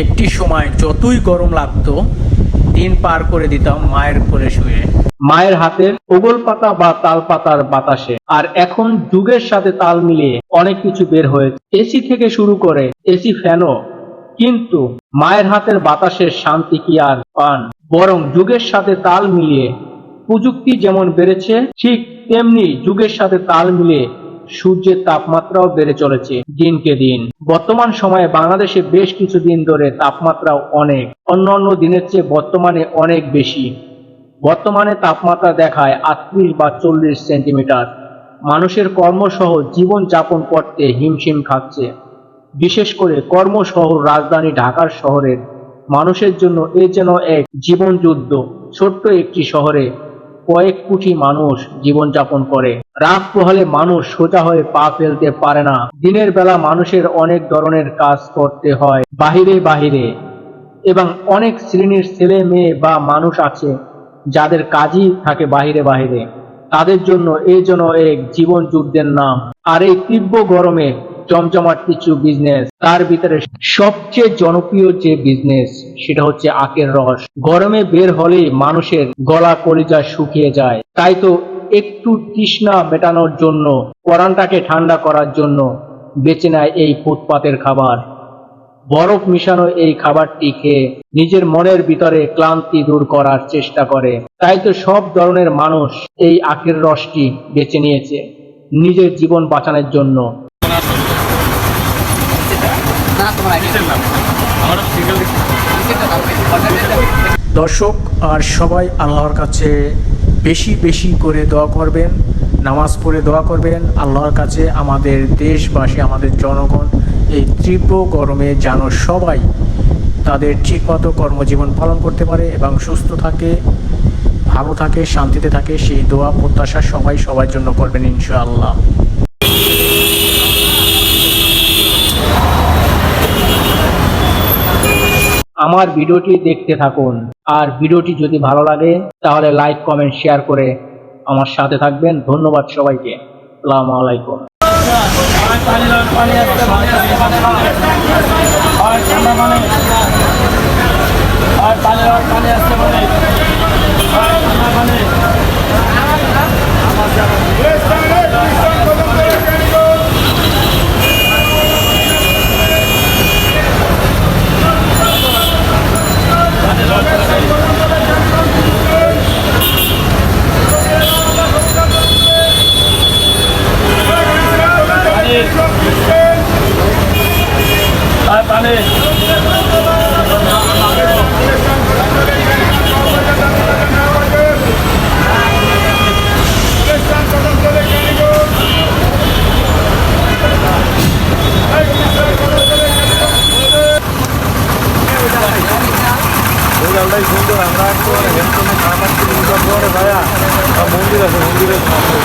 একটি সময় যতই গরম লাগতো, দিন পার করে দিতাম মায়ের কোলে শুয়ে। মায়ের হাতের ওগল পাতা বা তাল পাতার বাতাসে। আর এখন যুগের সাথে তাল মিলিয়ে অনেক কিছু বের হয়েছে এসি থেকে শুরু করে এসি ফ্যানও। কিন্তু মায়ের হাতের বাতাসের শান্তি কি আর পান? বরং যুগের সাথে তাল মিলিয়ে প্রযুক্তি যেমন বেড়েছে, ঠিক তেমনি যুগের সাথে তাল মিলিয়ে সূর্যের তাপমাত্রাও বেড়ে চলেছে দিনকে দিন। বর্তমান সময়ে বাংলাদেশে বেশ কিছুদিন ধরে তাপমাত্রাও অনেক, অন্যান্য দিনের চেয়ে বর্তমানে অনেক বেশি। বর্তমানে তাপমাত্রা দেখায় আটত্রিশ বা চল্লিশ সেন্টিমিটার। মানুষের কর্মসহ জীবন যাপন করতে হিমশিম খাচ্ছে। বিশেষ করে কর্মশহর রাজধানী ঢাকার শহরের মানুষের জন্য এ যেন এক জীবন যুদ্ধ। ছোট্ট একটি শহরে কয়েক কোটি মানুষ জীবনযাপন করে। রাত পোহালে মানুষ সোজা হয়ে পা ফেলতে পারে না। দিনের বেলা মানুষের অনেক ধরনের কাজ করতে হয়, বাহিরে বাহিরে। এবং অনেক শ্রেণির ছেলে মেয়ে বা মানুষ আছে, যাদের কাজই থাকে বাহিরে বাহিরে। তাদের জন্য এই জন্য এক জীবন যুদ্ধের নাম। আর এই তীব্র গরমে জমজমাট কিছু বিজনেস তার ভিতরে সবচেয়ে জনপ্রিয় যে বিজনেস সেটা হচ্ছে আখের রস। গরমে বের হলেই মানুষের গলা কলিজা শুকিয়ে যায়। তাই তো একটু তৃষ্ণা মেটানোর জন্য, পরানটাকে ঠান্ডা করার জন্য বেছে নেয় এই ফুটপাতের খাবার। বরফ মিশানো এই খাবারটি খেয়ে নিজের মনের ভিতরে ক্লান্তি দূর করার চেষ্টা করে। তাই তো সব ধরনের মানুষ এই আখের রসটি বেছে নিয়েছে নিজের জীবন বাঁচানোর জন্য। দর্শক, আর সবাই আল্লাহর কাছে বেশি বেশি করে দোয়া করবেন, নামাজ পড়ে দোয়া করবেন। আল্লাহর কাছে আমাদের দেশবাসী, আমাদের জনগণ এই তীব্র গরমে যেন সবাই তাদের ঠিকমতো কর্মজীবন পালন করতে পারে এবং সুস্থ থাকে, ভালো থাকে, শান্তিতে থাকে, সেই দোয়া প্রত্যাশা সবাই সবার জন্য করবেন ইনশাআল্লাহ। আমার ভিডিওটি দেখতে থাকুন। আর ভিডিওটি যদি ভালো লাগে, তাহলে লাইক, কমেন্ট, শেয়ার করে আমার সাথে থাকবেন। ধন্যবাদ সবাইকে। আসসালামু আলাইকুম। আর পানি আর পানি আসতে পারে আর ঠান্ডা পানি আর পানি ওইটাই সুন্দর আমরা একটু হেডফোনে খাবার কিনে পরে ভাইয়া মন্দির আছে মন্দিরের সামনে